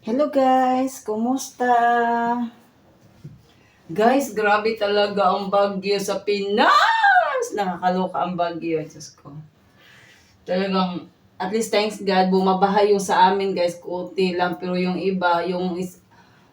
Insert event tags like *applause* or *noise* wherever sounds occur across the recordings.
Hello guys, kumusta? Guys, grabe talaga ang bagyo sa Pinas! Nakakaloka ang bagyo, Diyos ko. Talagang, at least thanks God, bumabaha yung sa amin guys, kuti lang. Pero yung iba, yung is,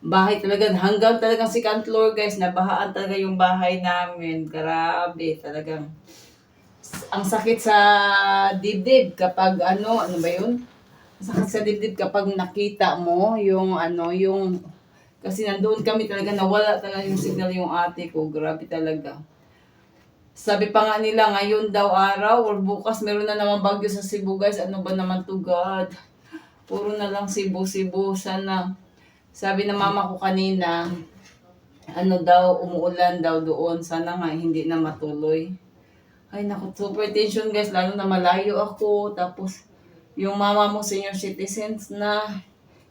bahay talaga, hanggang talagang second floor guys, nabahaan talaga yung bahay namin. Grabe, talagang, ang sakit sa dibdib kapag ano, ano ba yun? Sakit sa dibdib kapag nakita mo yung ano, yung kasi nandoon kami talaga nawala talaga yung signal yung ate ko. Grabe talaga. Sabi pa nga nila ngayon daw araw or bukas meron na naman bagyo sa Cebu guys. Ano ba naman to God? Puro na lang Cebu, Cebu. Sana. Sabi ng mama ko kanina, ano daw, umuulan daw doon. Sana nga hindi na matuloy. Ay naku, super tension guys. Lalo na malayo ako. Tapos, yung mama mo senior citizens na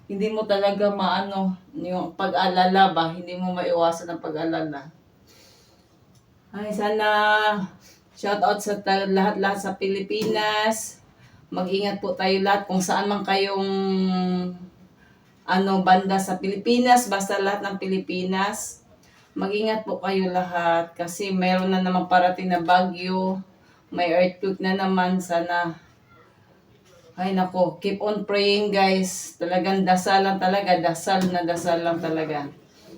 hindi mo talaga maano yung pag-alala ba? Hindi mo maiwasan ang pag-alala. Ay sana shout out sa lahat-lahat sa Pilipinas. Mag-ingat po tayo lahat kung saan man kayong ano banda sa Pilipinas basta lahat ng Pilipinas. Mag-ingat po kayo lahat kasi meron na naman parating na bagyo. May earthquake na naman sana ay nako, keep on praying guys. Talagang dasal lang talaga, dasal na dasal lang talaga.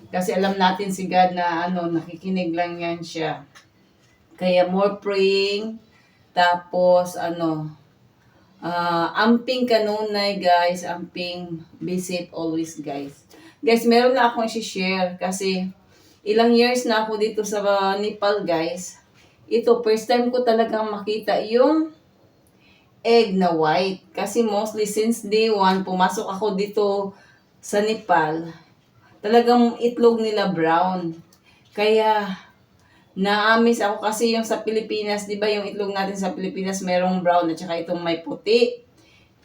Kasi alam natin si God na ano, nakikinig lang yan siya. Kaya more praying, tapos ano, ah amping kanunay guys, amping safe always guys. Guys, meron na akong i-share kasi ilang years na ako dito sa Nepal guys. Ito, first time ko talagang makita yung egg na white. Kasi mostly since day one, pumasok ako dito sa Nepal, talagang itlog nila brown. Kaya, naamis ako kasi yung sa Pilipinas, di ba yung itlog natin sa Pilipinas merong brown at saka itong may puti.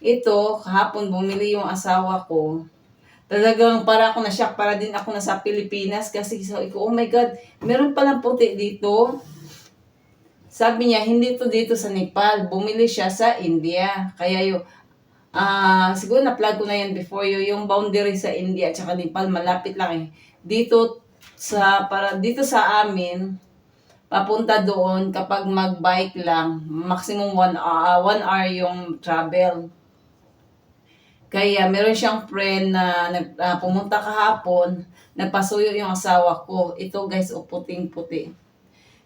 Ito, kahapon bumili yung asawa ko. Talagang para ako na-shock, para din ako na sa Pilipinas kasi ko, oh my God, meron palang puti dito. Sabi niya, hindi to dito sa Nepal. Bumili siya sa India. Kaya yung, ah siguro na-plug ko na yan before yung, yung boundary sa India at saka Nepal, malapit lang eh. Dito sa, para, dito sa amin, papunta doon kapag mag-bike lang, maximum one, ah, one hour yung travel. Kaya meron siyang friend na nag, ah, pumunta kahapon, nagpasuyo yung asawa ko. Ito guys, o puting-puti.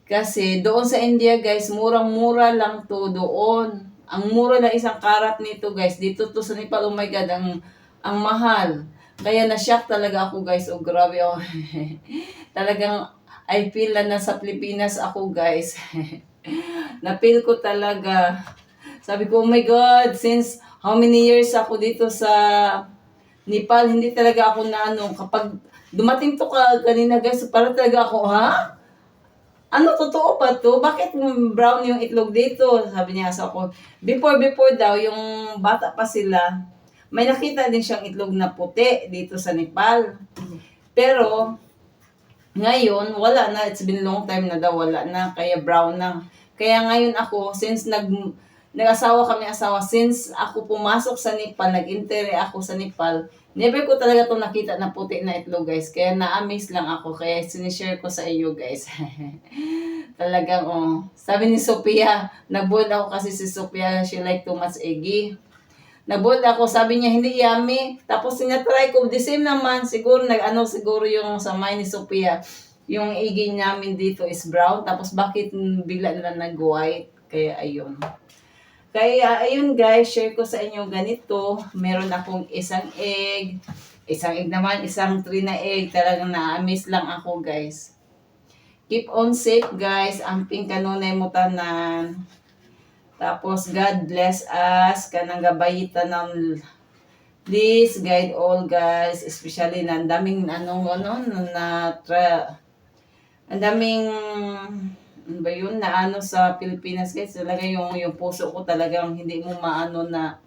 Kasi doon sa India guys, murang-mura lang to doon. Ang mura na isang karat nito guys. Dito to sa Nepal, oh my God, ang, ang mahal. Kaya na-shock talaga ako guys. Oh grabe oh. *laughs* Talagang I feel na nasa Pilipinas ako guys. *laughs* Na-feel ko talaga. Sabi ko, oh my God, since how many years ako dito sa Nepal, hindi talaga ako na ano, kapag dumating to ka kanina guys, para talaga ako, ha? Ano, totoo pa to? Bakit brown yung itlog dito? Sabi niya sa ako. Before, before daw, yung bata pa sila, may nakita din siyang itlog na puti dito sa Nepal. Pero, ngayon, wala na. It's been long time na daw, wala na. Kaya brown na. Kaya ngayon ako, since nag, nag-asawa kami asawa, since ako pumasok sa Nepal, nag-intere ako sa Nepal, never ko talaga to nakita na puti na itlog, guys. Kaya na-amaze lang ako. Kaya sinishare ko sa iyo, guys. *laughs* Talagang, oh. Sabi ni Sophia, nag-boil ako kasi si Sophia, she like too much eggy. Nag-boil ako, sabi niya, hindi yummy. Tapos sinatry ko, the same naman, siguro, nag-ano, siguro yung sa mind ni Sophia, yung eggy namin dito is brown. Tapos bakit bigla na nag-white? Kaya ayun. Kaya ayun guys, share ko sa inyo ganito. Meron akong isang egg. Isang egg naman, isang three na egg. Talagang na-amaze lang ako guys. Keep on safe guys. Amping kanunay mo tanan. Tapos God bless us. Kanang gabayitan ng Please guide all guys, especially na ang daming anong ano na tra, ang daming ano ba yun? Na ano sa Pilipinas guys talaga yung yung puso ko talagang hindi mo maano na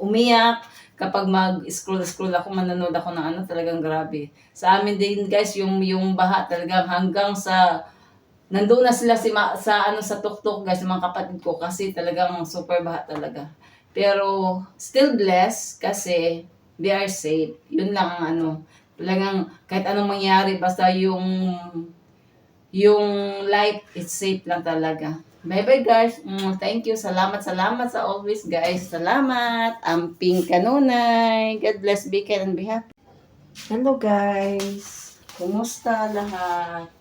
umiyak. Kapag mag-scroll scroll ako manonood ako ng ano talagang grabe. Sa amin din guys yung yung baha talagang hanggang sa nandoon na sila si sa ano sa tuktok guys mga kapatid ko. Kasi talagang super baha talaga. Pero still blessed kasi they are safe. Yun lang ang ano. Talagang kahit anong mangyari, basta yung yung life is safe lang talaga. Bye-bye guys. Mm, thank you. Salamat, salamat sa always guys. Salamat. Amping kanunay. God bless, be kind and be happy. Hello guys. Kumusta lahat?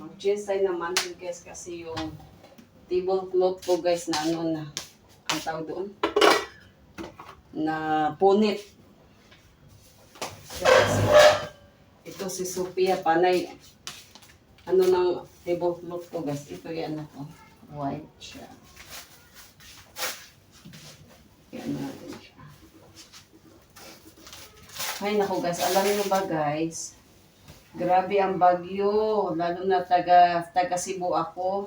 Mag-change tayo ng mantle guys kasi yung tablecloth ko guys na ano na ang tawag doon na punit. Kasi ito si Sophia Panay ano ng tablecloth ko guys. Ito yan ako. White siya. Yan natin siya. Ay nako guys, alam niyo ba guys? Grabe ang bagyo, lalo na taga taga Cebu ako.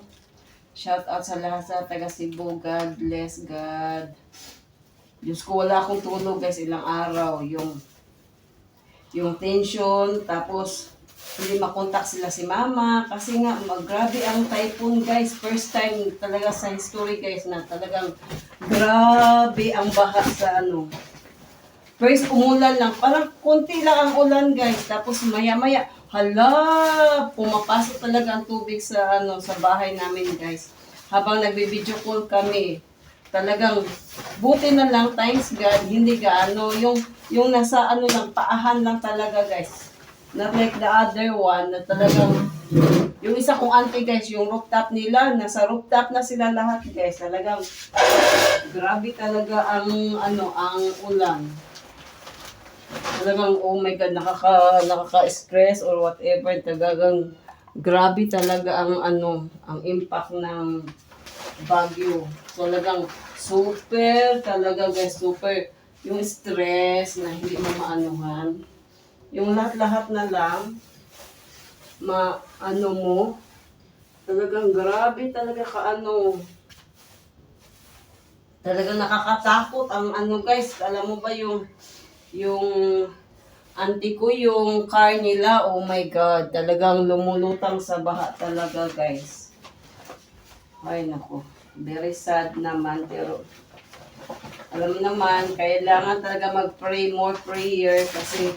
Shout out sa lahat sa taga Cebu. God bless God. Diyos ko, wala akong tulog guys ilang araw. Yung yung tension, tapos hindi makontak sila si mama kasi nga mag, grabe ang typhoon guys first time talaga sa history guys na talagang grabe ang baha sa ano First, umulan lang. Parang konti lang ang ulan, guys. Tapos maya-maya, hala, pumapasok talaga ang tubig sa ano sa bahay namin, guys. Habang nagbi-video call kami, talagang buti na lang, thanks God, hindi gaano. Yung, yung nasa ano lang, paahan lang talaga, guys. Not like the other one, na talagang, yung isa kong auntie, guys, yung rooftop nila, nasa rooftop na sila lahat, guys. Talagang, grabe talaga ang, ano, ang ulan talagang oh my god nakaka nakaka-stress or whatever talagang grabe talaga ang ano ang impact ng bagyo so talagang super talaga guys super. Yung stress na hindi mo maanuhan. Yung lahat-lahat na lang ma ano mo talagang grabe talaga ka ano talagang nakakatakot ang ano guys. Alam mo ba yung yung auntie ko yung car nila, oh my god, talagang lumulutang sa baha talaga guys. Ay nako, very sad naman pero alam naman, kailangan talaga mag-pray more prayer kasi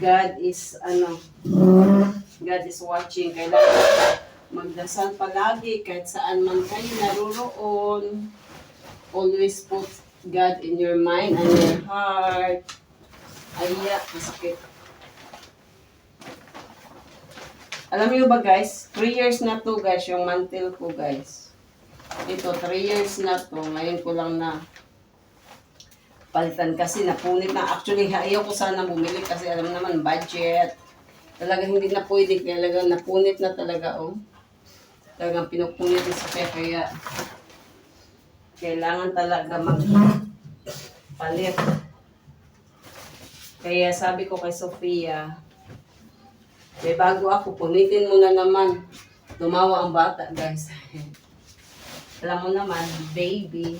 God is ano, God is watching. Kailangan magdasal palagi kahit saan man kayo naroroon. Always put God in your mind and your heart. Aya, masakit. Alam niyo ba guys, 3 years na to guys, yung mantle ko guys. Ito, 3 years na to. Ngayon ko lang na palitan kasi napunit na. Actually, ayaw ko sana bumili kasi alam naman, budget. Talaga hindi na pwede. Talaga napunit na talaga, oh. Talagang pinupunit ni Sophia, kaya kailangan talaga mag palit. Kaya sabi ko kay Sofia, may bago ako, punitin mo na naman. Tumawa ang bata, guys. *laughs* Alam mo naman, baby.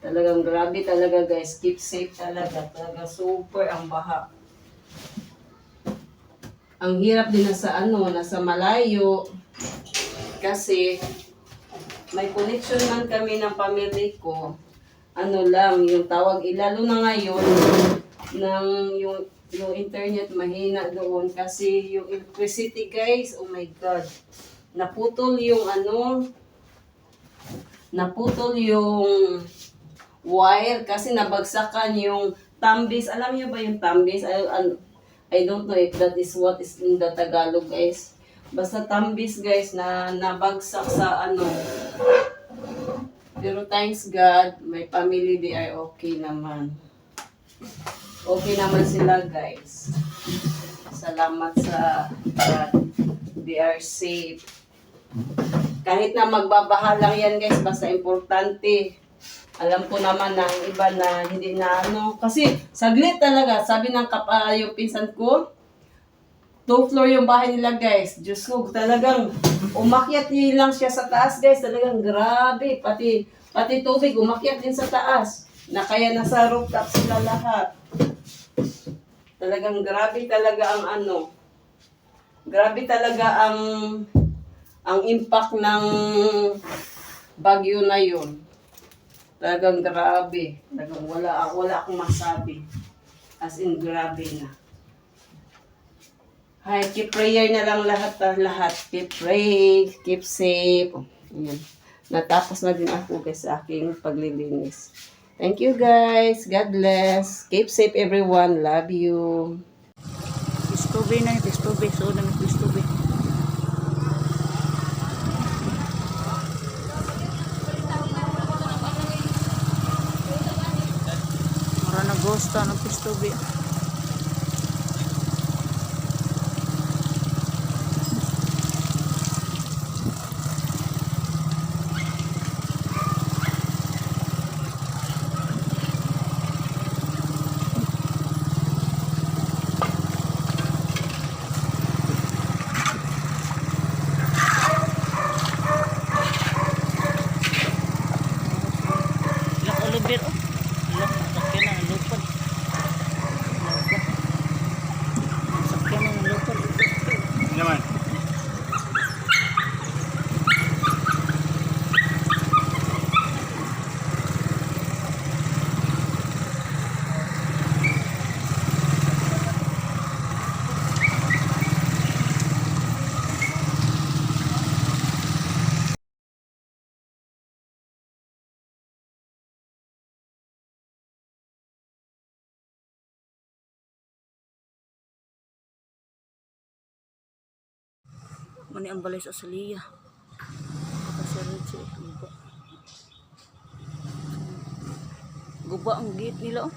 Talagang grabe talaga, guys. Keep safe talaga. Talaga super ang baha. Ang hirap din nasa ano, nasa malayo. Kasi, may connection man kami ng family ko, ano lang, yung tawag, ilalo na ngayon, ng yung, yung internet mahina doon kasi yung electricity guys, oh my god, naputol yung ano, naputol yung wire kasi nabagsakan yung tambis. Alam niyo ba yung tambis? I, I, don't know if that is what is in the Tagalog guys. Basta tambis guys na nabagsak sa ano. Pero thanks God, my family they are okay naman. Okay naman sila guys. Salamat sa God. They are safe. Kahit na magbabaha lang yan guys, basta importante. Alam ko naman na ang iba na hindi na ano. Kasi saglit talaga, sabi ng kap, ah, yung pinsan ko, two floor yung bahay nila guys. Diyos ko, talagang umakyat lang siya sa taas guys. Talagang grabe. Pati, pati tubig, umakyat din sa taas. Na kaya nasa rooftop sila lahat. Talagang grabe talaga ang ano. Grabe talaga ang ang impact ng bagyo na yun. Talagang grabe. Talagang wala, wala akong masabi. As in, grabe na. Hi, keep prayer na lang lahat ah, lahat. Keep pray, keep safe. Oh, Ayan. Natapos na din ako guys sa aking paglilinis. Thank you guys. God bless. Keep safe everyone. Love you. Pistobe na, pistobe. So, na pistobe. Mara na gusto ng pistobe. Ilang olubir, oh. Ilang sakyan na, lupad. Sakyan na, lupad. Naman. Mani ang balay sa Salia. Kasarid siya. Guba. Guba ang gate nila oh.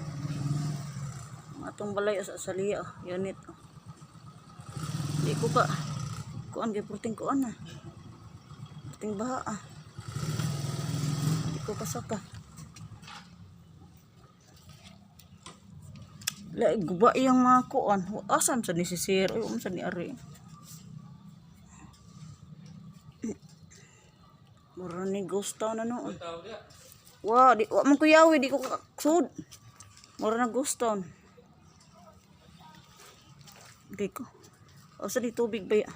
Atong balay sa Salia oh. Unit oh. Di ko ka. Kuan kay puting kuan ah. Puting baha ah. Di ko kasaka. La guba iyang mga kuan. Asam sa ni si Sir. Ay, um sa ni Ari. Mura ni ghost town na. Wa, di wa man kuyawi di ko kaksud. Mura na ghost town. Okay ko. O sa di tubig ba ya?